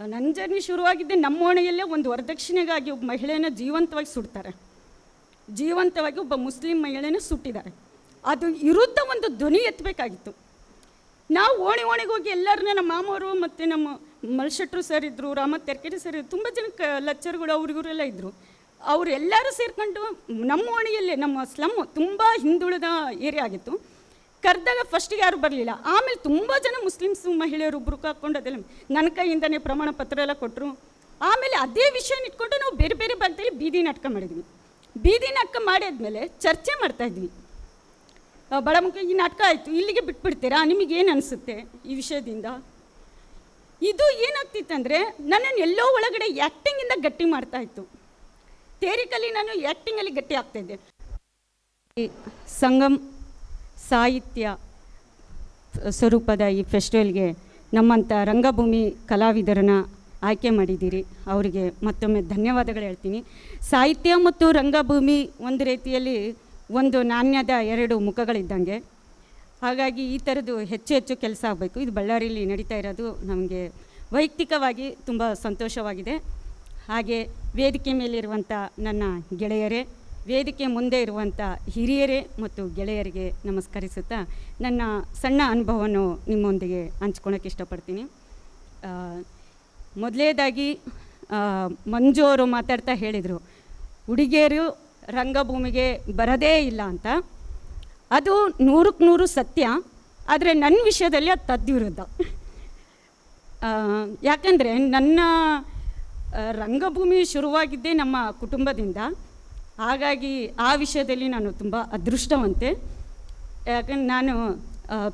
ನನ್ನ ಜರ್ನಿ ಶುರುವಾಗಿದ್ದೆ ನಮ್ಮ ಓಣೆಯಲ್ಲೇ ಒಂದು ವರದಕ್ಷಿಣೆಗಾಗಿ ಒಬ್ಬ ಮಹಿಳೆಯನ್ನು ಜೀವಂತವಾಗಿ ಸುಡ್ತಾರೆ. ಜೀವಂತವಾಗಿ ಒಬ್ಬ ಮುಸ್ಲಿಂ ಮಹಿಳೆಯನ್ನು ಸುಟ್ಟಿದ್ದಾರೆ. ಅದು ವಿರುದ್ಧ ಒಂದು ಧ್ವನಿ ಎತ್ತಬೇಕಾಗಿತ್ತು. ನಾವು ಓಣಿ ಓಣಿಗೆ ಹೋಗಿ ಎಲ್ಲರನ್ನ ನಮ್ಮ ಮಾಮವರು ಮತ್ತು ನಮ್ಮ ಮಲ್ಶೆಟ್ರು ಸರ್ ಇದ್ದರು ರಾಮ ತೆರ್ಕೆರೆ ಸರ್ ತುಂಬ ಜನ ಕ ಲಚ್ಚರ್ಗಳು, ಅವ್ರಿಗೂರೆಲ್ಲ ಇದ್ದರು ಅವರೆಲ್ಲರೂ ಸೇರ್ಕೊಂಡು ನಮ್ಮ ಓಣಿಯಲ್ಲೇ ನಮ್ಮ ಸ್ಲಮ್ ತುಂಬ ಹಿಂದುಳಿದ ಏರಿಯಾ ಆಗಿತ್ತು. ಕರೆದಾಗ ಫಸ್ಟಿಗೆ ಯಾರು ಬರಲಿಲ್ಲ. ಆಮೇಲೆ ತುಂಬ ಜನ ಮುಸ್ಲಿಮ್ಸ್ ಮಹಿಳೆಯರು ಬುರುಕ ಹಾಕ್ಕೊಂಡು ಅದೆಲ್ಲ ನನ್ನ ಕೈಯಿಂದನೇ ಪ್ರಮಾಣ ಪತ್ರ ಎಲ್ಲ ಕೊಟ್ಟರು ಆಮೇಲೆ ಅದೇ ವಿಷಯನ ಇಟ್ಕೊಂಡು ನಾವು ಬೇರೆ ಬೇರೆ ಭಾಗದಲ್ಲಿ ಬೀದಿ ನಾಟಕ ಮಾಡಿದ್ವಿ. ಬೀದಿ ನಾಟಕ ಮಾಡಿದ್ಮೇಲೆ ಚರ್ಚೆ ಮಾಡ್ತಾಯಿದ್ವಿ ಬಡ ಈ ನಾಟಕ ಆಯಿತು, ಇಲ್ಲಿಗೆ ಬಿಟ್ಬಿಡ್ತೀರಾ? ನಿಮಗೇನು ಅನಿಸುತ್ತೆ ಈ ವಿಷಯದಿಂದ? ಇದು ಏನಾಗ್ತಿತ್ತಂದರೆ ನನ್ನನ್ನು ಎಲ್ಲೋ ಒಳಗಡೆ ಆ್ಯಕ್ಟಿಂಗಿಂದ ಗಟ್ಟಿ ಮಾಡ್ತಾ ಇತ್ತು. ತೇರಿಕಲ್ಲಿ ನಾನು ಆ್ಯಕ್ಟಿಂಗಲ್ಲಿ ಗಟ್ಟಿ ಆಗ್ತಾಯಿದ್ದೆ ಸಂಗಮ್ ಸಾಹಿತ್ಯ ಸ್ವರೂಪದ ಈ ಫೆಸ್ಟಿವಲ್ಗೆ ನಮ್ಮಂಥ ರಂಗಭೂಮಿ ಕಲಾವಿದರನ್ನ ಆಯ್ಕೆ ಮಾಡಿದ್ದೀರಿ. ಅವರಿಗೆ ಮತ್ತೊಮ್ಮೆ ಧನ್ಯವಾದಗಳು ಹೇಳ್ತೀನಿ. ಸಾಹಿತ್ಯ ಮತ್ತು ರಂಗಭೂಮಿ ಒಂದು ರೀತಿಯಲ್ಲಿ ಒಂದು ನಾಣ್ಯದ ಎರಡು ಮುಖಗಳಿದ್ದಂಗೆ. ಹಾಗಾಗಿ ಈ ಥರದ್ದು ಹೆಚ್ಚು ಹೆಚ್ಚು ಕೆಲಸ ಆಗಬೇಕು. ಇದು ಬಳ್ಳಾರಿಯಲ್ಲಿ ನಡೀತಾ ಇರೋದು ನಮಗೆ ವೈಯಕ್ತಿಕವಾಗಿ ತುಂಬ ಸಂತೋಷವಾಗಿದೆ. ಹಾಗೆ ವೇದಿಕೆ ಮೇಲಿರುವಂಥ ನನ್ನ ಗೆಳೆಯರೇ ವೇದಿಕೆ ಮುಂದೆ ಇರುವಂಥ ಹಿರಿಯರೇ ಮತ್ತು ಗೆಳೆಯರಿಗೆ ನಮಸ್ಕರಿಸುತ್ತಾ ನನ್ನ ಸಣ್ಣ ಅನುಭವವನ್ನು ನಿಮ್ಮೊಂದಿಗೆ ಹಂಚ್ಕೊಳಕ್ಕೆ ಇಷ್ಟಪಡ್ತೀನಿ. ಮೊದಲೇದಾಗಿ ಮಂಜು ಅವರು ಮಾತಾಡ್ತಾ ಹೇಳಿದರು, ಹುಡುಗಿಯರು ರಂಗಭೂಮಿಗೆ ಬರದೇ ಇಲ್ಲ ಅಂತ. ಅದು ನೂರಕ್ಕೆ ನೂರು ಸತ್ಯ, ಆದರೆ ನನ್ನ ವಿಷಯದಲ್ಲಿ ಅದು ತದ್ವಿರುದ್ಧ. ಯಾಕಂದರೆ ನನ್ನ ರಂಗಭೂಮಿ ಶುರುವಾಗಿದ್ದೇ ನಮ್ಮ ಕುಟುಂಬದಿಂದ. ಹಾಗಾಗಿ ಆ ವಿಷಯದಲ್ಲಿ ನಾನು ತುಂಬ ಅದೃಷ್ಟವಂತೆ. ಯಾಕಂದ್ರೆ ನಾನು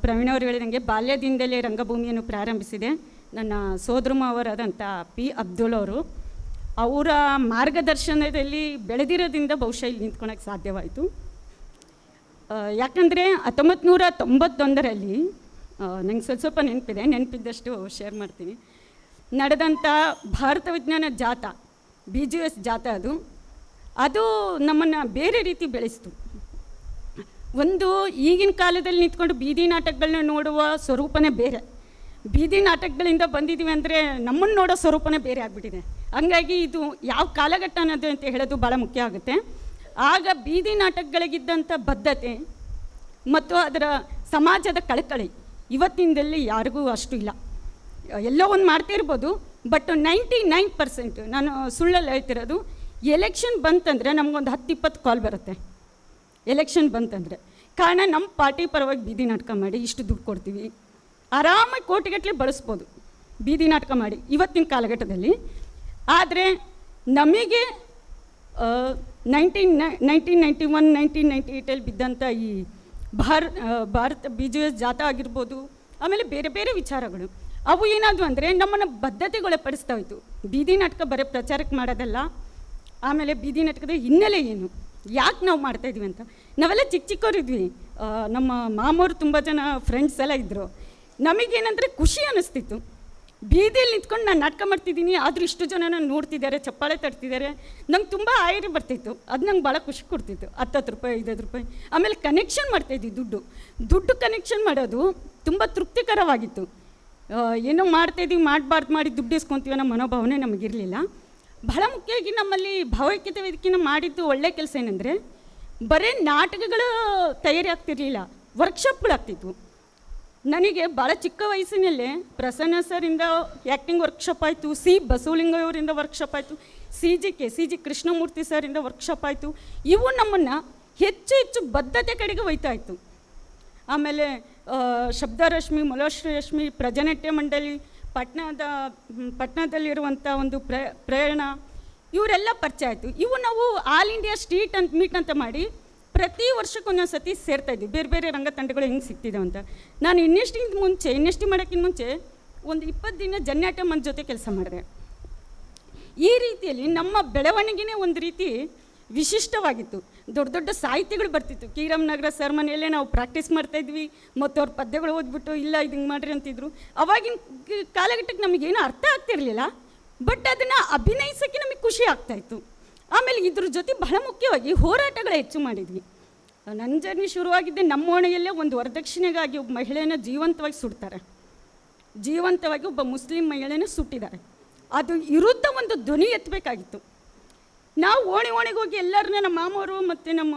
ಪ್ರವೀಣ್ ಅವರು ಹೇಳಿದಂಗೆ ಬಾಲ್ಯದಿಂದಲೇ ರಂಗಭೂಮಿಯನ್ನು ಪ್ರಾರಂಭಿಸಿದೆ. ನನ್ನ ಸೋದರಮಾವರಾದಂಥ ಪಿ ಅಬ್ದುಲ್ ಅವರು. ಅವರ ಮಾರ್ಗದರ್ಶನದಲ್ಲಿ ಬೆಳೆದಿರೋದ್ರಿಂದ ಬಹುಶಃ ಇಲ್ಲಿ ನಿಂತ್ಕೊಳಕ್ಕೆ ಸಾಧ್ಯವಾಯಿತು. ಯಾಕಂದರೆ ಹತ್ತೊಂಬತ್ತು ನೂರ ತೊಂಬತ್ತೊಂದರಲ್ಲಿ ನಂಗೆ ಸ್ವಲ್ಪ ಸ್ವಲ್ಪ ನೆನಪಿದೆ, ನೆನಪಿದ್ದಷ್ಟು ಶೇರ್ ಮಾಡ್ತೀನಿ. ನಡೆದಂಥ ಭಾರತ ವಿಜ್ಞಾನ ಜಾಥಾ ಬಿ ಜಿ ಎಸ್ ಜಾಥಾ ಅದು. ಅದು ನಮ್ಮನ್ನು ಬೇರೆ ರೀತಿ ಬೆಳೆಸ್ತು. ಒಂದು ಈಗಿನ ಕಾಲದಲ್ಲಿ ನಿಂತ್ಕೊಂಡು ಬೀದಿ ನಾಟಕಗಳನ್ನ ನೋಡುವ ಸ್ವರೂಪನೇ ಬೇರೆ. ಬೀದಿ ನಾಟಕಗಳಿಂದ ಬಂದಿದ್ದೀವಿ ಅಂದರೆ ನಮ್ಮನ್ನು ನೋಡೋ ಸ್ವರೂಪನೇ ಬೇರೆ ಆಗಿಬಿಟ್ಟಿದೆ. ಹಂಗಾಗಿ ಇದು ಯಾವ ಕಾಲಘಟ್ಟ ಅನ್ನೋದು ಅಂತ ಹೇಳೋದು ಭಾಳ ಮುಖ್ಯ ಆಗುತ್ತೆ. ಆಗ ಬೀದಿ ನಾಟಕಗಳಿಗಿದ್ದಂಥ ಬದ್ಧತೆ ಮತ್ತು ಅದರ ಸಮಾಜದ ಕಳಕಳಿ ಇವತ್ತಿನದಲ್ಲಿ ಯಾರಿಗೂ ಅಷ್ಟು ಇಲ್ಲ. ಎಲ್ಲೋ ಒಂದು ಮಾಡ್ತಿರ್ಬೋದು ಬಟ್ ನೈಂಟಿ ನೈನ್ ಪರ್ಸೆಂಟ್ ನಾನು ಸುಳ್ಳಲ್ಲಿ ಹೇಳ್ತಿರೋದು ಎಲೆಕ್ಷನ್ ಬಂತಂದರೆ ನಮಗೊಂದು ಹತ್ತು ಇಪ್ಪತ್ತು ಕಾಲ್ ಬರುತ್ತೆ. ಎಲೆಕ್ಷನ್ ಬಂತಂದರೆ. ಕಾರಣ ನಮ್ಮ ಪಾರ್ಟಿ ಪರವಾಗಿ ಬೀದಿ ನಾಟಕ ಮಾಡಿ ಇಷ್ಟು ದುಡ್ಡು ಕೊಡ್ತೀವಿ. ಆರಾಮಾಗಿ ಕೋಟಿಗಟ್ಟಲೆ ಬಳಸ್ಬೋದು. ಬೀದಿ ನಾಟಕ ಮಾಡಿ ಇವತ್ತಿನ ಕಾಲಘಟ್ಟದಲ್ಲಿ. ಆದರೆ ನಮಗೆ nineteen nineteen ninety one nineteen ninety ಏಯ್ಟಲ್ಲಿ ಬಿದ್ದಂಥ ಈ ಭಾರ ಭಾರತ ಬಿ ಜೆ ಎಸ್ ಜಾಥಾ ಆಗಿರ್ಬೋದು, ಆಮೇಲೆ ಬೇರೆ ಬೇರೆ ವಿಚಾರಗಳು. ಅವು ಏನಾದ್ರು ಅಂದರೆ ನಮ್ಮನ್ನು ಬದ್ಧತೆಗೊಳಪಡಿಸ್ತಾ ಹೋಯ್ತು. ಬೀದಿ ನಾಟಕ ಬರೀ ಪ್ರಚಾರಕ್ಕೆ ಮಾಡೋದಲ್ಲ. ಆಮೇಲೆ ಬೀದಿ ನಾಟಕದ ಹಿನ್ನೆಲೆ ಏನು? ಯಾಕೆ ನಾವು ಮಾಡ್ತಾ ಇದ್ವಿ ಅಂತ? ನಾವೆಲ್ಲ ಚಿಕ್ಕ ಚಿಕ್ಕವರಿದ್ವಿ ನಮ್ಮ ಮಾಮೋರು ತುಂಬ ಜನ ಫ್ರೆಂಡ್ಸ್ ಎಲ್ಲ ಇದ್ದರು ನಮಗೇನಂದರೆ ಖುಷಿ ಅನ್ನಿಸ್ತಿತ್ತು ಬೀದಿಯಲ್ಲಿ ನಿಂತ್ಕೊಂಡು ನಾನು ನಾಟಕ ಮಾಡ್ತಿದ್ದೀನಿ, ಆದರೂ ಇಷ್ಟು ಜನ ನೋಡ್ತಿದ್ದಾರೆ, ಚಪ್ಪಾಳೆ ತಡ್ತಿದ್ದಾರೆ ನಂಗೆ ತುಂಬ ಆಯ್ರಿ ಬರ್ತಿತ್ತು. ಅದು ನಂಗೆ ಭಾಳ ಖುಷಿ ಕೊಡ್ತಿತ್ತು. ಹತ್ತತ್ತು ರೂಪಾಯಿ ಐದೈದು ರೂಪಾಯಿ. ಆಮೇಲೆ ಕನೆಕ್ಷನ್ ಮಾಡ್ತಾಯಿದ್ವಿ ದುಡ್ಡು. ದುಡ್ಡು ಕನೆಕ್ಷನ್ ಮಾಡೋದು ತುಂಬ ತೃಪ್ತಿಕರವಾಗಿತ್ತು. ಏನೋ ಮಾಡ್ತಾಯಿದ್ದೀವಿ ಮಾಡಬಾರ್ದು ಮಾಡಿ ದುಡ್ಡು ಇಸ್ಕೊತೀವಿ ಅನ್ನೋ ಮನೋಭಾವನೆ ನಮಗಿರಲಿಲ್ಲ. ಬಹಳ ಮುಖ್ಯವಾಗಿ ನಮ್ಮಲ್ಲಿ ಭಾವೈಕ್ಯತೆ ವೇದಿಕೆನ ಮಾಡಿದ್ದು ಒಳ್ಳೆ ಕೆಲಸ ಏನಂದರೆ, ಬರೀ ನಾಟಕಗಳು ತಯಾರಿ ಆಗ್ತಿರ್ಲಿಲ್ಲ ವರ್ಕ್ಶಾಪ್ಗಳಾಗ್ತಿದ್ವು ನನಗೆ ಭಾಳ ಚಿಕ್ಕ ವಯಸ್ಸಿನಲ್ಲೇ ಪ್ರಸನ್ನ ಸರಿಂದ ಆ್ಯಕ್ಟಿಂಗ್ ವರ್ಕ್ಶಾಪ್ ಆಯಿತು, ಸಿ ಬಸವಲಿಂಗಯವರಿಂದ ವರ್ಕ್ಶಾಪ್ ಆಯಿತು, C G K, C G Krishnamurthy ಸರಿಂದ workshop ಆಯಿತು, ಇವು ನಮ್ಮನ್ನು ಹೆಚ್ಚು ಹೆಚ್ಚು ಬದ್ಧತೆ ಕಡೆಗೆ ಒಯ್ತಾ ಇತ್ತು. ಆಮೇಲೆ ಶಬ್ದರಶ್ಮಿ, ಮಲೋಶ್ರಯಶ್ಮಿ, ಪ್ರಜನಾಟ್ಯ ಮಂಡಳಿ ಪಟ್ನದ ಪಟ್ನದಲ್ಲಿರುವಂಥ ಒಂದು ಪ್ರ ಪ್ರೇರಣ ಇವರೆಲ್ಲ ಪರಿಚಯ ಆಯಿತು. ಇವು ನಾವು ಆಲ್ ಇಂಡಿಯಾ ಸ್ಟ್ರೀಟ್ ಅಂತ, ಮೀಟ್ ಅಂತ ಮಾಡಿ ಪ್ರತಿ ವರ್ಷಕ್ಕೊಂದೊಂದು ಸತಿ ಸೇರ್ತಾ ಇದ್ವಿ. ಬೇರೆ ಬೇರೆ ರಂಗತಂಡಗಳು ಹೆಂಗೆ ಸಿಗ್ತಿದ್ದಾವೆ ಅಂತ. ನಾನು ಇನ್ನೆಷ್ಟಿಂದ ಮುಂಚೆ, ಇನ್ನೆಷ್ಟು ಮಾಡೋಕ್ಕಿಂತ ಮುಂಚೆ ಒಂದು ಇಪ್ಪತ್ತು ದಿನ ಜನ್ಯಾಟ ಮಂದ್ ಜೊತೆ ಕೆಲಸ ಮಾಡಿದೆ. ಈ ರೀತಿಯಲ್ಲಿ ನಮ್ಮ ಬೆಳವಣಿಗೆನೇ ಒಂದು ರೀತಿ ವಿಶಿಷ್ಟವಾಗಿತ್ತು. ದೊಡ್ಡ ದೊಡ್ಡ ಸಾಹಿತ್ಯಗಳು ಬರ್ತಿತ್ತು. ಕೀರಮ್ ನಗರ ಸರ್ ಮನೆಯಲ್ಲೇ ನಾವು ಪ್ರಾಕ್ಟೀಸ್ ಮಾಡ್ತಾ ಇದ್ವಿ. ಮತ್ತು ಅವ್ರ ಪದ್ಯಗಳು ಓದ್ಬಿಟ್ಟು, ಇಲ್ಲ ಇದು ಮಾಡ್ರಿ ಅಂತಿದ್ರು. ಅವಾಗಿನ ಕ- ಕಾಲಘಟ್ಟಕ್ಕೆ ನಮಗೇನು ಅರ್ಥ ಆಗ್ತಿರಲಿಲ್ಲ. ಬಟ್ ಅದನ್ನು ಅಭಿನಯಿಸೋಕ್ಕೆ ನಮಗೆ ಖುಷಿ ಆಗ್ತಾಯಿತ್ತು ಆಮೇಲೆ ಇದ್ರ ಜೊತೆ ಬಹಳ ಮುಖ್ಯವಾಗಿ ಹೋರಾಟಗಳು ಹೆಚ್ಚು ಮಾಡಿದ್ವಿ. ನನ್ನ ಜರ್ನಿ ಶುರುವಾಗಿದ್ದೆ ನಮ್ಮ ಓಣೆಯಲ್ಲೇ ಒಂದು ವರದಕ್ಷಿಣೆಗಾಗಿ ಒಬ್ಬ ಮಹಿಳೆಯನ್ನು ಜೀವಂತವಾಗಿ ಸುಡ್ತಾರೆ. ಜೀವಂತವಾಗಿ ಒಬ್ಬ ಮುಸ್ಲಿಂ ಮಹಿಳೆಯನ್ನು ಸುಟ್ಟಿದ್ದಾರೆ. ಅದು ವಿರುದ್ಧ ಒಂದು ಧ್ವನಿ ಎತ್ತಬೇಕಾಗಿತ್ತು ನಾವು ಓಣಿ ಓಣಿಗೆ ಹೋಗಿ ಎಲ್ಲರನ್ನ ನಮ್ಮ ಮಾಮವರು ಮತ್ತು ನಮ್ಮ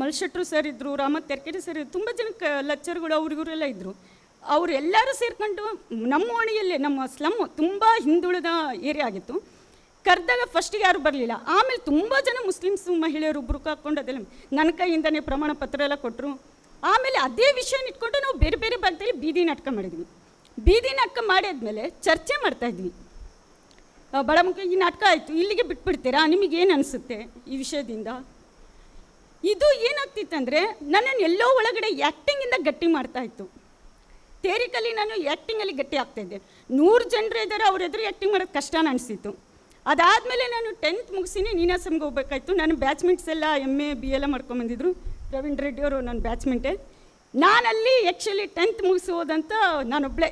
ಮಲ್ಶೆಟ್ರು ಸರ್ ಇದ್ದರು ರಾಮ ತೆರ್ಕೆರೆ ಸರ್ ತುಂಬ ಜನ ಕ ಲೆಕ್ಚರ್ಗಳು ಅವ್ರಿಗೂರೆಲ್ಲ ಇದ್ದರು ಅವರೆಲ್ಲರೂ ಸೇರ್ಕೊಂಡು ನಮ್ಮ ಓಣಿಯಲ್ಲೇ, ನಮ್ಮ ಸ್ಲಮ್ ತುಂಬ ಹಿಂದುಳಿದ ಏರಿಯಾ ಆಗಿತ್ತು. ಕರೆದಾಗ ಫಸ್ಟಿಗೆ ಯಾರು ಬರಲಿಲ್ಲ. ಆಮೇಲೆ ತುಂಬ ಜನ ಮುಸ್ಲಿಮ್ಸ್ ಮಹಿಳೆಯರು ಬ್ರುಕ್ ಹಾಕ್ಕೊಂಡು ಅದೆಲ್ಲ ನನ್ನ ಕೈಯಿಂದನೇ ಪ್ರಮಾಣ ಪತ್ರ ಎಲ್ಲ ಕೊಟ್ಟರು ಆಮೇಲೆ ಅದೇ ವಿಷಯನ ಇಟ್ಕೊಂಡು ನಾವು ಬೇರೆ ಬೇರೆ ಭಾಗದಲ್ಲಿ ಬೀದಿ ನಾಟಕ ಮಾಡಿದ್ವಿ. ಬೀದಿ ನಾಟಕ ಮಾಡಿದ್ಮೇಲೆ ಚರ್ಚೆ ಮಾಡ್ತಾಯಿದ್ವಿ ಬಳಮುಖ ಈ ನಾಟಕ ಆಯಿತು, ಇಲ್ಲಿಗೆ ಬಿಟ್ಬಿಡ್ತೀರಾ? ನಿಮಗೇನು ಅನಿಸುತ್ತೆ ಈ ವಿಷಯದಿಂದ? ಇದು ಏನಾಗ್ತಿತ್ತಂದರೆ ನನ್ನನ್ನು ಎಲ್ಲೋ ಒಳಗಡೆ ಆ್ಯಕ್ಟಿಂಗಿಂದ ಗಟ್ಟಿ ಮಾಡ್ತಾ ಇತ್ತು. ತೇರಿಕಲ್ಲಿ ನಾನು ಆ್ಯಕ್ಟಿಂಗಲ್ಲಿ ಗಟ್ಟಿ ಆಗ್ತಾಯಿದ್ದೆ ನೂರು ಜನರು ಇದ್ದಾರೆ ಅವ್ರ ಎದುರು ಆ್ಯಕ್ಟಿಂಗ್ ಮಾಡೋದು ಕಷ್ಟ ಅನಿಸಿತ್ತು. ಅದಾದಮೇಲೆ ನಾನು ಟೆಂತ್ ಮುಗಿಸಿನೇ ನೀನಾಸಮ್ಗೆ ಹೋಗ್ಬೇಕಾಯ್ತು. ನಾನು ಬ್ಯಾಚ್ಮೆಂಟ್ಸ್ ಎಲ್ಲ ಎಂ ಎ ಬಿ ಎಲ್ಲ ಮಾಡ್ಕೊಂಬಂದಿದ್ರು ರವೀಂದ್ರ ರೆಡ್ಡಿ ಅವರು ನನ್ನ ಬ್ಯಾಚ್ಮೆಂಟೇ ನಾನಲ್ಲಿ ಆ್ಯಕ್ಚುಲಿ ಟೆಂತ್ ಮುಗಿಸೋದಂತ ನಾನೊಬ್ಬಳೇ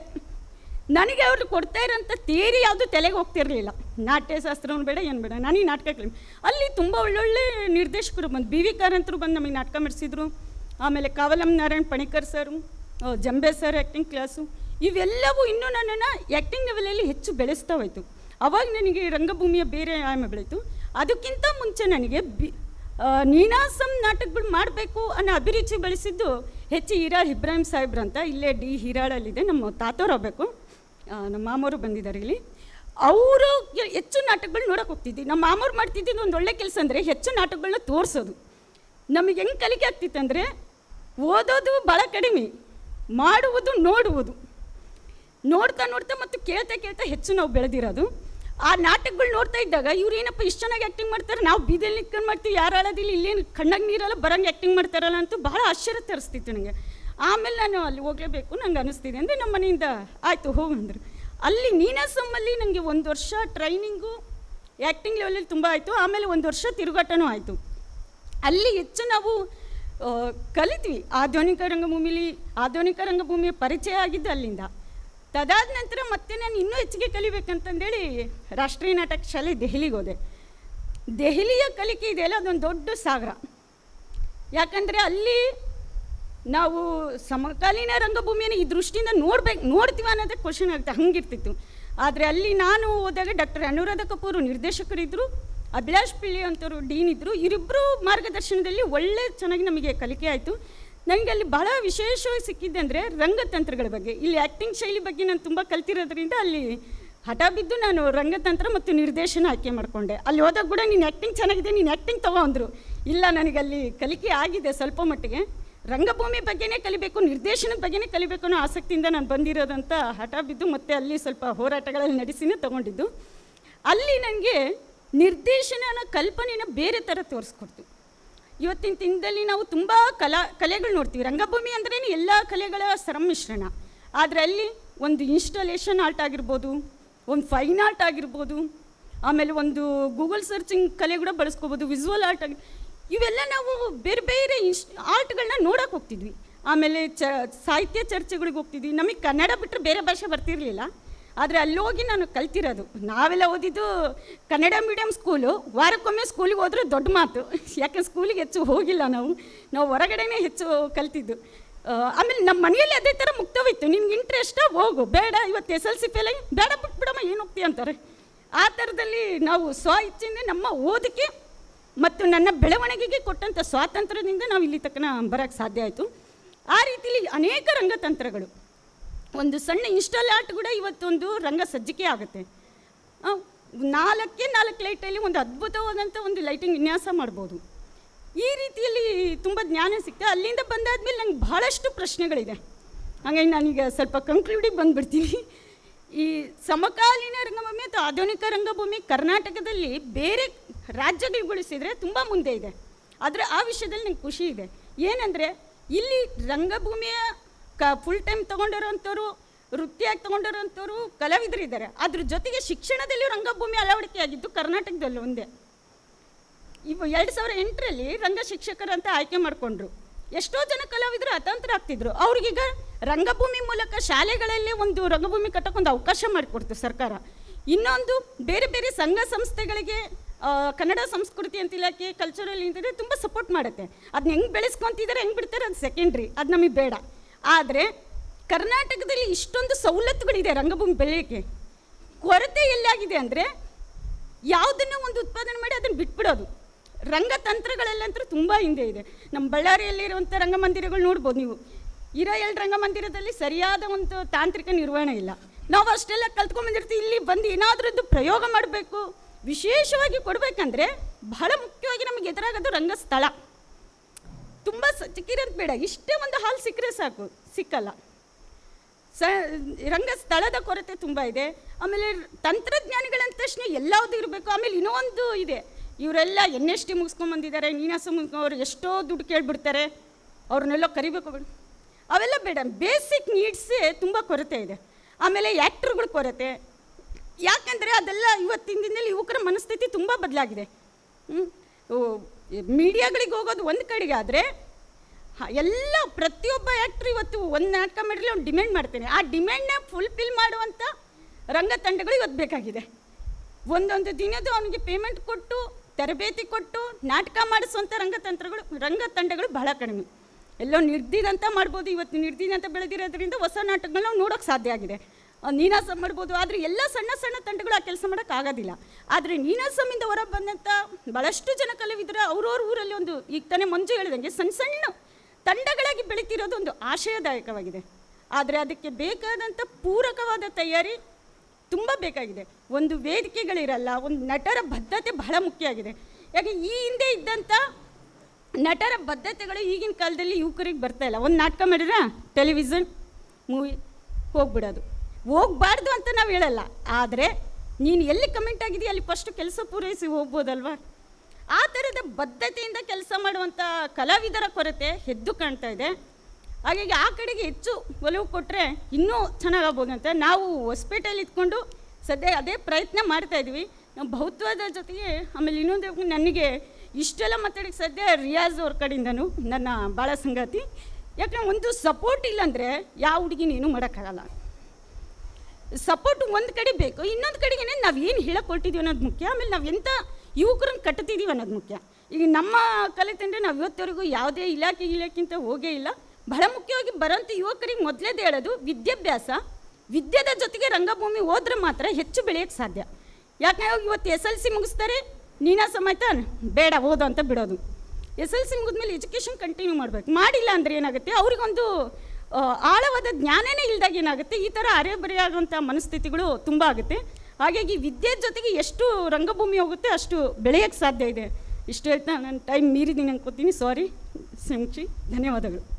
ನನಗೆ ಅವರು ಕೊಡ್ತಾ ಇರೋಂಥ ಥಿಯರಿ ಯಾವುದು ತಲೆಗೆ ಹೋಗ್ತಿರಲಿಲ್ಲ. ನಾಟ್ಯಶಾಸ್ತ್ರವನ್ನು ಬೇಡ, ಏನು ಬೇಡ. ನನಗೆ ನಾಟಕ ಕ್ಲಿಮ್ ಅಲ್ಲಿ ತುಂಬ ಒಳ್ಳೊಳ್ಳೆ ನಿರ್ದೇಶಕರು ಬಂದು ಬಿ ವಿ ಕಾರಂತರು ಬಂದು ನಮಗೆ ನಾಟಕ ಮಾಡಿಸಿದ್ರು. ಆಮೇಲೆ Kavalam Narayan Panikar sir Jambe sir acting class ಇವೆಲ್ಲವೂ ಇನ್ನೂ ನನ್ನನ್ನು ಆ್ಯಕ್ಟಿಂಗ್ ಲೆವೆಲಲ್ಲಿ ಹೆಚ್ಚು ಬೆಳೆಸ್ತಾ ಹೋಯಿತು. ಅವಾಗ ನನಗೆ ರಂಗಭೂಮಿಯ ಬೇರೆ ಆಯಾಮ ಬೆಳೀತು. ಅದಕ್ಕಿಂತ ಮುಂಚೆ ನನಗೆ ಬಿ ನೀನಾಸಂ ನಾಟಕಗಳು ಮಾಡಬೇಕು ಅನ್ನೋ ಅಭಿರುಚಿ ಬೆಳೆಸಿದ್ದು ಹೆಚ್ಚು ಹಿರಾಳ್ ಇಬ್ರಾಹಿಂ ಸಾಹೇಬ್ರಂತ ಇಲ್ಲೇ ಡಿ ಹಿರಾಳಲ್ಲಿದೆ. ನಮ್ಮ ತಾತೋರು ಹೋಗ್ಬೇಕು ನಮ್ಮ ಮಾಮವರು ಬಂದಿದ್ದಾರೆ ಇಲ್ಲಿ. ಅವರು ಹೆಚ್ಚು ನಾಟಕಗಳು ನೋಡೋಕೆ ಹೋಗ್ತಿದ್ವಿ. ನಮ್ಮ ಮಾಮವ್ರು ಮಾಡ್ತಿದ್ದಿದ್ದು ಒಂದು ಒಳ್ಳೆ ಕೆಲಸ ಅಂದರೆ ಹೆಚ್ಚು ನಾಟಕಗಳನ್ನ ತೋರಿಸೋದು. ನಮಗೆ ಹೆಂಗೆ ಕಲಿಕೆ ಆಗ್ತಿತ್ತಂದರೆ ಓದೋದು ಭಾಳ ಕಡಿಮೆ, ಮಾಡುವುದು, ನೋಡುವುದು. ನೋಡ್ತಾ ನೋಡ್ತಾ ಮತ್ತು ಕೇಳ್ತಾ ಕೇಳ್ತಾ ಹೆಚ್ಚು ನಾವು ಬೆಳೆದಿರೋದು. ಆ ನಾಟಕಗಳು ನೋಡ್ತಾ ಇದ್ದಾಗ ಇವ್ರು ಏನಪ್ಪ ಇಷ್ಟು ಚೆನ್ನಾಗಿ ಆ್ಯಕ್ಟಿಂಗ್ ಮಾಡ್ತಾರೆ, ನಾವು ಬೀದಲ್ಲಿ ನಿಂತ್ಕೊಂಡು ಮಾಡ್ತೀವಿ, ಯಾರು ಇಲ್ಲೇನು ಕಣ್ಣಾಗ ನೀರಲ್ಲ ಬರಂಗೆ ಆ್ಯಕ್ಟಿಂಗ್ ಮಾಡ್ತಾರಲ್ಲ ಅಂತೂ ಭಾಳ ಆಶ್ಚರ್ಯ ತರಿಸ್ತಿತ್ತು ನನಗೆ ಆಮೇಲೆ ನಾನು ಅಲ್ಲಿ ಹೋಗಲೇಬೇಕು, ನಂಗೆ ಅನಿಸ್ತಿದೆ ಅಂದರೆ ನಮ್ಮ ಮನೆಯಿಂದ ಆಯಿತು ಹೋಗಂದರು ಅಲ್ಲಿ ನೀನಾಸಮ್ಮಲ್ಲಿ ನನಗೆ ಒಂದು ವರ್ಷ ಟ್ರೈನಿಂಗು ಆ್ಯಕ್ಟಿಂಗ್ ಲೆವೆಲಲ್ಲಿ ತುಂಬ ಆಯಿತು, ಆಮೇಲೆ ಒಂದು ವರ್ಷ ತಿರುಗಾಟನೂ ಆಯಿತು. ಅಲ್ಲಿ ಹೆಚ್ಚು ನಾವು ಕಲಿತ್ವಿ. ಆಧುನಿಕ ರಂಗಭೂಮಿಲಿ ಆಧುನಿಕ ರಂಗಭೂಮಿಯ ಪರಿಚಯ ಆಗಿದ್ದು ಅಲ್ಲಿಂದ. ತದಾದ ನಂತರ ಮತ್ತೆ ನಾನು ಇನ್ನೂ ಹೆಚ್ಚಿಗೆ ಕಲಿಬೇಕಂತಂದೇಳಿ ರಾಷ್ಟ್ರೀಯ ನಾಟಕ ಶಾಲೆ ದೆಹಲಿಗೆ ಹೋದೆ. ದೆಹಲಿಯ ಕಲಿಕೆ ಇದೆಯಲ್ಲ, ಅದೊಂದು ದೊಡ್ಡ ಸಾಗರ. ಯಾಕಂದರೆ ಅಲ್ಲಿ ನಾವು ಸಮಕಾಲೀನ ರಂಗಭೂಮಿಯನ್ನು ಈ ದೃಷ್ಟಿಯಿಂದ ನೋಡ್ಬೇಕು, ನೋಡ್ತೀವ ಅನ್ನೋದೇ ಕ್ವಶನ್ ಆಗುತ್ತೆ ಹಂಗಿರ್ತಿತ್ತು. ಆದರೆ ಅಲ್ಲಿ ನಾನು ಹೋದಾಗ ಡಾಕ್ಟರ್ ಅನುರಾಧ ಕಪೂರ್ ನಿರ್ದೇಶಕರಿದ್ದರು ಅಭಿಲಾಷ್ ಪಿಳ್ಳಿ ಅಂತವರು ಡೀನ್ ಇದ್ದರು ಇವರಿಬ್ಬರು ಮಾರ್ಗದರ್ಶನದಲ್ಲಿ ಒಳ್ಳೆ ಚೆನ್ನಾಗಿ ನಮಗೆ ಕಲಿಕೆ ಆಯಿತು. ನನಗೆ ಅಲ್ಲಿ ಬಹಳ ವಿಶೇಷವಾಗಿ ಸಿಕ್ಕಿದ್ದೆ ಅಂದರೆ ರಂಗತಂತ್ರಗಳ ಬಗ್ಗೆ. ಇಲ್ಲಿ ಆ್ಯಕ್ಟಿಂಗ್ ಶೈಲಿ ಬಗ್ಗೆ ನಾನು ತುಂಬ ಕಲ್ತಿರೋದ್ರಿಂದ ಅಲ್ಲಿ ಹಠ ಬಿದ್ದು ನಾನು ರಂಗತಂತ್ರ ಮತ್ತು ನಿರ್ದೇಶನ ಆಯ್ಕೆ ಮಾಡಿಕೊಂಡೆ. ಅಲ್ಲಿ ಹೋದಾಗ ಕೂಡ ನೀನು ಆ್ಯಕ್ಟಿಂಗ್ ಚೆನ್ನಾಗಿದೆ, ನೀನು ಆ್ಯಕ್ಟಿಂಗ್ ತಗೋ ಅಂದರು. ಇಲ್ಲ ನನಗಲ್ಲಿ ಕಲಿಕೆ ಆಗಿದೆ ಸ್ವಲ್ಪ ಮಟ್ಟಿಗೆ. ರಂಗಭೂಮಿ ಬಗ್ಗೆನೇ ಕಲಿಬೇಕು, ನಿರ್ದೇಶನದ ಬಗ್ಗೆನೇ ಕಲಿಬೇಕು ಅನ್ನೋ ಆಸಕ್ತಿಯಿಂದ ನಾನು ಬಂದಿರೋದಂತ ಹಠ ಬಿದ್ದು ಮತ್ತೆ ಅಲ್ಲಿ ಸ್ವಲ್ಪ ಹೋರಾಟಗಳಲ್ಲಿ ನಡೆಸಿನೇ ತಗೊಂಡಿದ್ದು. ಅಲ್ಲಿ ನನಗೆ ನಿರ್ದೇಶನನ ಕಲ್ಪನೆನ ಬೇರೆ ಥರ ತೋರಿಸ್ಕೊಡ್ತು. ಇವತ್ತಿನ ದಿನದಲ್ಲಿ ನಾವು ತುಂಬ ಕಲಾ, ಕಲೆಗಳು ನೋಡ್ತೀವಿ. ರಂಗಭೂಮಿ ಅಂದ್ರೇ ಎಲ್ಲ ಕಲೆಗಳ ಸಮ್ಮಿಶ್ರಣ ಆದರೆ ಅಲ್ಲಿ ಒಂದು ಇನ್ಸ್ಟಾಲೇಷನ್ ಆರ್ಟ್ ಆಗಿರ್ಬೋದು, ಒಂದು ಫೈನ್ ಆರ್ಟ್ ಆಗಿರ್ಬೋದು, ಆಮೇಲೆ ಒಂದು ಗೂಗಲ್ ಸರ್ಚಿಂಗ್ ಕಲೆ ಕೂಡ ಬಳಸ್ಕೋಬೋದು ವಿಸುವಲ್ ಆರ್ಟ್ ಆಗಿ ಇವೆಲ್ಲ ನಾವು ಬೇರೆ ಬೇರೆ ಇನ್ಸ್ ಆರ್ಟ್ಗಳನ್ನ ನೋಡೋಕೆ ಹೋಗ್ತಿದ್ವಿ. ಆಮೇಲೆ ಚ, ಸಾಹಿತ್ಯ ಚರ್ಚೆಗಳಿಗೆ ಹೋಗ್ತಿದ್ವಿ. ನಮಗೆ ಕನ್ನಡ ಬಿಟ್ಟರೆ ಬೇರೆ ಭಾಷೆ ಬರ್ತಿರಲಿಲ್ಲ. ಆದರೆ ಅಲ್ಲಿ ಹೋಗಿ ನಾನು ಕಲ್ತಿರೋದು. ನಾವೆಲ್ಲ ಓದಿದ್ದು ಕನ್ನಡ ಮೀಡಿಯಮ್ ಸ್ಕೂಲು ವಾರಕ್ಕೊಮ್ಮೆ ಸ್ಕೂಲಿಗೆ ಹೋದ್ರೆ ದೊಡ್ಡ ಮಾತು. ಯಾಕೆ ಸ್ಕೂಲಿಗೆ ಹೆಚ್ಚು ಹೋಗಿಲ್ಲ ನಾವು. ನಾವು ಹೊರಗಡೆನೇ ಹೆಚ್ಚು ಕಲ್ತಿದ್ದು. ಆಮೇಲೆ ನಮ್ಮ ಮನೆಯಲ್ಲಿ ಅದೇ ಥರ ಮುಕ್ತವಿತ್ತು ನಿನ್ಗೆ ಇಂಟ್ರೆಸ್ಟ ಹೋಗು. ಬೇಡ. ಇವತ್ತು ಎಸ್ ಎಲ್ ಸಿ ಫೇಲ್ ಬೇಡ ಬಿಟ್ಬಿಡಮ್ಮ, ಏನು ಹೋಗ್ತೀಯ ಅಂತಾರೆ. ಆ ಥರದಲ್ಲಿ ನಾವು ಸ್ವ ಇಚ್ಛೆಯಿಂದ ನಮ್ಮ ಓದಿಕೆ ಮತ್ತು ನನ್ನ ಬೆಳವಣಿಗೆಗೆ ಕೊಟ್ಟಂಥ ಸ್ವಾತಂತ್ರ್ಯದಿಂದ ನಾವು ಇಲ್ಲಿ ತಕ್ಕನ ಬರೋಕ್ಕೆ ಸಾಧ್ಯ ಆಯಿತು. ಆ ರೀತಿಲಿ ಅನೇಕ ರಂಗತಂತ್ರಗಳು. ಒಂದು ಸಣ್ಣ ಇನ್ಸ್ಟಾಲ್ ಆರ್ಟ್ ಕೂಡ ಇವತ್ತೊಂದು ರಂಗ ಸಜ್ಜಿಕೆ ಆಗುತ್ತೆ. ನಾಲ್ಕೇ ನಾಲ್ಕು ಲೈಟಲ್ಲಿ ಒಂದು ಅದ್ಭುತವಾದಂಥ ಒಂದು ಲೈಟಿಂಗ್ ವಿನ್ಯಾಸ ಮಾಡ್ಬೋದು. ಈ ರೀತಿಯಲ್ಲಿ ತುಂಬ ಜ್ಞಾನ ಸಿಕ್ತೆ. ಅಲ್ಲಿಂದ ಬಂದಾದ್ಮೇಲೆ ನಂಗೆ ಬಹಳಷ್ಟು ಪ್ರಶ್ನೆಗಳಿದೆ. ಹಾಗಾಗಿ ನಾನೀಗ ಸ್ವಲ್ಪ ಕಂಕ್ಲೂಡಿಗೆ ಬಂದುಬಿಡ್ತೀನಿ. ಈ ಸಮಕಾಲೀನ ರಂಗಭೂಮಿ ಅಥವಾ ಆಧುನಿಕ ರಂಗಭೂಮಿ ಕರ್ನಾಟಕದಲ್ಲಿ ಬೇರೆ ರಾಜ್ಯಗಳಿಗೆ ಹೋಲಿಸಿದ್ರೆ ತುಂಬ ಮುಂದೆ ಇದೆ. ಆದರೆ ಆ ವಿಷಯದಲ್ಲಿ ನಂಗೆ ಖುಷಿ ಇದೆ. ಏನಂದರೆ ಇಲ್ಲಿ ರಂಗಭೂಮಿಯ ಕ ಫುಲ್ ಟೈಮ್ ತೊಗೊಂಡಿರೋಂಥವ್ರು, ವೃತ್ತಿಯಾಗಿ ತೊಗೊಂಡಿರೋಂಥವ್ರು ಕಲಾವಿದರಿದ್ದಾರೆ ಅದ್ರ ಜೊತೆಗೆ ಶಿಕ್ಷಣದಲ್ಲಿಯೂ ರಂಗಭೂಮಿ ಅಳವಡಿಕೆ ಆಗಿದ್ದು ಕರ್ನಾಟಕದಲ್ಲಿ ಒಂದೇ. ಇವು ಎರಡು ಸಾವಿರ ಎಂಟರಲ್ಲಿ ರಂಗ ಶಿಕ್ಷಕರಂತ ಆಯ್ಕೆ ಮಾಡಿಕೊಂಡ್ರು. ಎಷ್ಟೋ ಜನ ಕಲಾವಿದರು ಅತಂತ್ರ ಆಗ್ತಿದ್ರು. ಅವ್ರಿಗೀಗ ರಂಗಭೂಮಿ ಮೂಲಕ ಶಾಲೆಗಳಲ್ಲಿ ಒಂದು ರಂಗಭೂಮಿ ಕಟ್ಟಕ್ಕೊಂದು ಅವಕಾಶ ಮಾಡಿಕೊಡ್ತು ಸರ್ಕಾರ. ಇನ್ನೊಂದು ಬೇರೆ ಬೇರೆ ಸಂಘ ಸಂಸ್ಥೆಗಳಿಗೆ ಕನ್ನಡ ಸಂಸ್ಕೃತಿ ಅಂತ ಇಲಾಖೆ ಕಲ್ಚರಲ್ ಇಂತಿದ್ರೆ ತುಂಬ ಸಪೋರ್ಟ್ ಮಾಡುತ್ತೆ. ಅದನ್ನ ಹೆಂಗೆ ಬೆಳೆಸ್ಕೊತಿದ್ದಾರೆ ಹೆಂಗೆ ಬಿಡ್ತಾರೆ ಅದು ಸೆಕೆಂಡ್ರಿ ಅದು ನಮಗೆ ಬೇಡ. ಆದರೆ ಕರ್ನಾಟಕದಲ್ಲಿ ಇಷ್ಟೊಂದು ಸವಲತ್ತುಗಳಿದೆ ರಂಗಭೂಮಿ ಬೆಳೆಯೋಕ್ಕೆ. ಕೊರತೆ ಎಲ್ಲಾಗಿದೆ ಅಂದರೆ ಯಾವುದನ್ನು ಒಂದು ಉತ್ಪಾದನೆ ಮಾಡಿ ಅದನ್ನು ಬಿಟ್ಬಿಡೋದು. ರಂಗತಂತ್ರಗಳಲ್ಲಂತೂ ತುಂಬ ಹಿಂದೆ ಇದೆ. ನಮ್ಮ ಬಳ್ಳಾರಿಯಲ್ಲಿರುವಂಥ ರಂಗಮಂದಿರಗಳು ನೋಡ್ಬೋದು ನೀವು. ಇರೋ ಎರಡು ರಂಗಮಂದಿರದಲ್ಲಿ ಸರಿಯಾದ ಒಂದು ತಾಂತ್ರಿಕ ನಿರ್ವಹಣೆ ಇಲ್ಲ. ನಾವು ಅಷ್ಟೆಲ್ಲ ಕಲ್ತ್ಕೊಂಡ್ಬಂದಿರ್ತೀವಿ ಇಲ್ಲಿ ಬಂದು ಏನಾದ್ರದ್ದು ಪ್ರಯೋಗ ಮಾಡಬೇಕು. ವಿಶೇಷವಾಗಿ ಕೊಡಬೇಕಂದ್ರೆ ಬಹಳ ಮುಖ್ಯವಾಗಿ ನಮಗೆ ಎದುರಾಗೋದು ರಂಗಸ್ಥಳ. ತುಂಬ ಚಿಕ್ಕಿರೋದು ಬೇಡ, ಇಷ್ಟೇ ಒಂದು ಹಾಲ್ ಸಿಕ್ಕರೆ ಸಾಕು, ಸಿಕ್ಕಲ್ಲ. ಸ ರಂಗಸ್ಥಳದ ಕೊರತೆ ತುಂಬ ಇದೆ, ಆಮೇಲೆ ತಂತ್ರಜ್ಞಾನಿಗಳಂದ ತಕ್ಷಣ ಎಲ್ಲವುದು ಇರಬೇಕು, ಆಮೇಲೆ ಇನ್ನೊಂದು ಇದೆ, ಇವರೆಲ್ಲ ಎನ್ ಎಸ್ ಟಿ ಮುಗಿಸ್ಕೊಂಬಂದಿದ್ದಾರೆ ನೀನಾಸ ಅವರು ಎಷ್ಟೋ ದುಡ್ಡು ಕೇಳಿಬಿಡ್ತಾರೆ, ಅವ್ರನ್ನೆಲ್ಲ ಕರಿಬೇಕು ಅವೆಲ್ಲ ಬೇಡ, ಬೇಸಿಕ್ ನೀಡ್ಸೇ ತುಂಬ ಕೊರತೆ ಇದೆ, ಆಮೇಲೆ ಆ್ಯಕ್ಟ್ರುಗಳ ಕೊರತೆ ಯಾಕಂದರೆ ಅದೆಲ್ಲ ಇವತ್ತಿನ ದಿನದಲ್ಲಿ ಯುವಕರ ಮನಸ್ಥಿತಿ ತುಂಬ ಬದಲಾಗಿದೆ. ಮೀಡಿಯಾಗಳಿಗೆ ಹೋಗೋದು ಒಂದು ಕಡೆಗೆ ಆದರೆ ಎಲ್ಲ ಪ್ರತಿಯೊಬ್ಬ ಆ್ಯಕ್ಟ್ರು ಇವತ್ತು ಒಂದು ನಾಟಕ ಮಾಡಿರಲಿ, ಅವ್ನು ಡಿಮ್ಯಾಂಡ್ ಮಾಡ್ತೇನೆ. ಆ ಡಿಮ್ಯಾಂಡ್ನ ಫುಲ್ಫಿಲ್ ಮಾಡುವಂಥ ರಂಗ ತಂಡಗಳು ಇವತ್ತು ಬೇಕಾಗಿದೆ. ಒಂದೊಂದು ದಿನದ್ದು ಅವನಿಗೆ ಪೇಮೆಂಟ್ ಕೊಟ್ಟು, ತರಬೇತಿ ಕೊಟ್ಟು, ನಾಟಕ ಮಾಡಿಸುವಂಥ ರಂಗತಂತ್ರಗಳು ರಂಗ ತಂಡಗಳು ಬಹಳ ಕಡಿಮೆ. ಎಲ್ಲೋ ನಿರ್ದಿದಂತ ಮಾಡ್ಬೋದು, ಇವತ್ತು ನಿರ್ದಿದಂತ ಬೆಳೆದಿರೋದ್ರಿಂದ ಹೊಸ ನಾಟಕಗಳನ್ನ ನಾವು ನೋಡೋಕ್ಕೆ ಸಾಧ್ಯ ಆಗಿದೆ. ನೀನಾಸಂ ಮಾಡ್ಬೋದು. ಆದರೆ ಎಲ್ಲ ಸಣ್ಣ ಸಣ್ಣ ತಂಡಗಳು ಆ ಕೆಲಸ ಮಾಡೋಕ್ಕಾಗೋದಿಲ್ಲ ಆದರೆ ನೀನಾಸಮಿಂದ ಹೊರ ಬಂದಂಥ ಭಾಳಷ್ಟು ಜನ ಕಲಾವಿದರು ಅವ್ರವ್ರ ಊರಲ್ಲಿ ಒಂದು, ಈಗ ತಾನೇ ಮಂಜು ಹೇಳಿದಂಗೆ ಸಣ್ಣ ಸಣ್ಣ ತಂಡಗಳಾಗಿ ಬೆಳೀತಿರೋದು ಒಂದು ಆಶಯದಾಯಕವಾಗಿದೆ. ಆದರೆ ಅದಕ್ಕೆ ಬೇಕಾದಂಥ ಪೂರಕವಾದ ತಯಾರಿ ತುಂಬ ಬೇಕಾಗಿದೆ. ಒಂದು ವೇದಿಕೆಗಳಿರಲ್ಲ, ಒಂದು ನಟರ ಬದ್ಧತೆ ಬಹಳ ಮುಖ್ಯ ಆಗಿದೆ. ಯಾಕೆ, ಈ ಹಿಂದೆ ಇದ್ದಂಥ ನಟರ ಬದ್ಧತೆಗಳು ಈಗಿನ ಕಾಲದಲ್ಲಿ ಯುವಕರಿಗೆ ಬರ್ತಾ ಇಲ್ಲ. ಒಂದು ನಾಟಕ ಮಾಡಿದ್ರೆ ಟೆಲಿವಿಷನ್ ಮೂವಿ ಹೋಗ್ಬಿಡೋದು. ಹೋಗ್ಬಾರ್ದು ಅಂತ ನಾವು ಹೇಳಲ್ಲ. ಆದರೆ ನೀನು ಎಲ್ಲಿ ಕಮೆಂಟ್ ಆಗಿದೆಯಾ? ಅಲ್ಲಿ ಫಸ್ಟ್ ಕೆಲಸ ಪೂರೈಸಿ ಹೋಗ್ಬೋದಲ್ವಾ? ಆ ಥರದ ಬದ್ಧತೆಯಿಂದ ಕೆಲಸ ಮಾಡುವಂಥ ಕಲಾವಿದರ ಕೊರತೆ ಎದ್ದು ಕಾಣ್ತಾ ಇದೆ. ಹಾಗಾಗಿ ಆ ಕಡೆಗೆ ಹೆಚ್ಚು ಒಲವು ಕೊಟ್ಟರೆ ಇನ್ನೂ ಚೆನ್ನಾಗಾಗ್ಬೋದು ಅಂತ ನಾವು ಹೊಸ್ಪೇಟೆಯಲ್ಲಿ ಇದ್ಕೊಂಡು ಸದ್ಯ ಅದೇ ಪ್ರಯತ್ನ ಮಾಡ್ತಾ ಇದ್ವಿ. ನಾವು ಭೌತ್ವದ ಜೊತೆಗೆ ಆಮೇಲೆ ಇನ್ನೊಂದು ನನಗೆ ಇಷ್ಟೆಲ್ಲ ಮಾತಾಡಿ ಸದ್ಯ ರಿಯಾಜ್ ಅವ್ರ ಕಡೆಯಿಂದನೂ ನನ್ನ ಭಾಳ ಸಂಗಾತಿ. ಯಾಕಂದ್ರೆ ಒಂದು ಸಪೋರ್ಟ್ ಇಲ್ಲಾಂದರೆ ಯಾವ ಹುಡುಗಿನೇನು ಮಾಡೋಕ್ಕಾಗಲ್ಲ. ಸಪೋರ್ಟ್ ಒಂದು ಕಡೆ ಬೇಕು, ಇನ್ನೊಂದು ಕಡೆಗೆ ನಾವು ಏನು ಹೇಳಕ್ಕೊಟ್ಟಿದ್ದೀವಿ ಅನ್ನೋದು ಮುಖ್ಯ. ಆಮೇಲೆ ನಾವು ಎಂಥ ಯುವಕರನ್ನು ಕಟ್ತಿದ್ದೀವಿ ಅನ್ನೋದು ಮುಖ್ಯ. ಈಗ ನಮ್ಮ ಕಲೆ ತಂಡ ನಾವು ಇವತ್ತವರೆಗೂ ಯಾವುದೇ ಇಲಾಖೆ ಇಲಾಖೆಗಿಂತ ಹೋಗೇ ಇಲ್ಲ. ಬಹಳ ಮುಖ್ಯವಾಗಿ ಬರೋಂಥ ಯುವಕರಿಗೆ ಮೊದಲೇದು ಹೇಳೋದು, ವಿದ್ಯಾಭ್ಯಾಸ, ವಿದ್ಯೆದ ಜೊತೆಗೆ ರಂಗಭೂಮಿ ಹೋದ್ರೆ ಮಾತ್ರ ಹೆಚ್ಚು ಬೆಳೆಯೋಕ್ಕೆ ಸಾಧ್ಯ. ಯಾಕಂದ್ರೆ ಇವತ್ತು ಎಸ್ ಎಲ್ ಸಿ ಮುಗಿಸ್ತಾರೆ, ನೀನಾ ಸಮೇತ ಬೇಡ, ಓದು ಅಂತ ಬಿಡೋದು. ಎಸ್ ಎಲ್ ಸಿ ಮುಗಿದ್ಮೇಲೆ ಎಜುಕೇಷನ್ ಕಂಟಿನ್ಯೂ ಮಾಡಬೇಕು. ಮಾಡಿಲ್ಲ ಅಂದರೆ ಏನಾಗುತ್ತೆ? ಅವ್ರಿಗೊಂದು ಆಳವಾದ ಜ್ಞಾನನೇ ಇಲ್ದಾಗ ಏನಾಗುತ್ತೆ? ಈ ಥರ ಅರೆಬರೆಯಾಗುವಂಥ ಮನಸ್ಥಿತಿಗಳು ತುಂಬ ಆಗುತ್ತೆ. ಹಾಗಾಗಿ ವಿದ್ಯೆ ಜೊತೆಗೆ ಎಷ್ಟು ರಂಗಭೂಮಿ ಹೋಗುತ್ತೆ ಅಷ್ಟು ಬೆಳೆಯೋಕ್ಕೆ ಸಾಧ್ಯ ಇದೆ. ಇಷ್ಟು ಹೇಳ್ತಾ ನಾನು ಟೈಮ್ ಮೀರಿದ್ದೀನಿ ಅನ್ಕೋತೀನಿ. ಸಾರಿ ಸಂಚಿ, ಧನ್ಯವಾದಗಳು.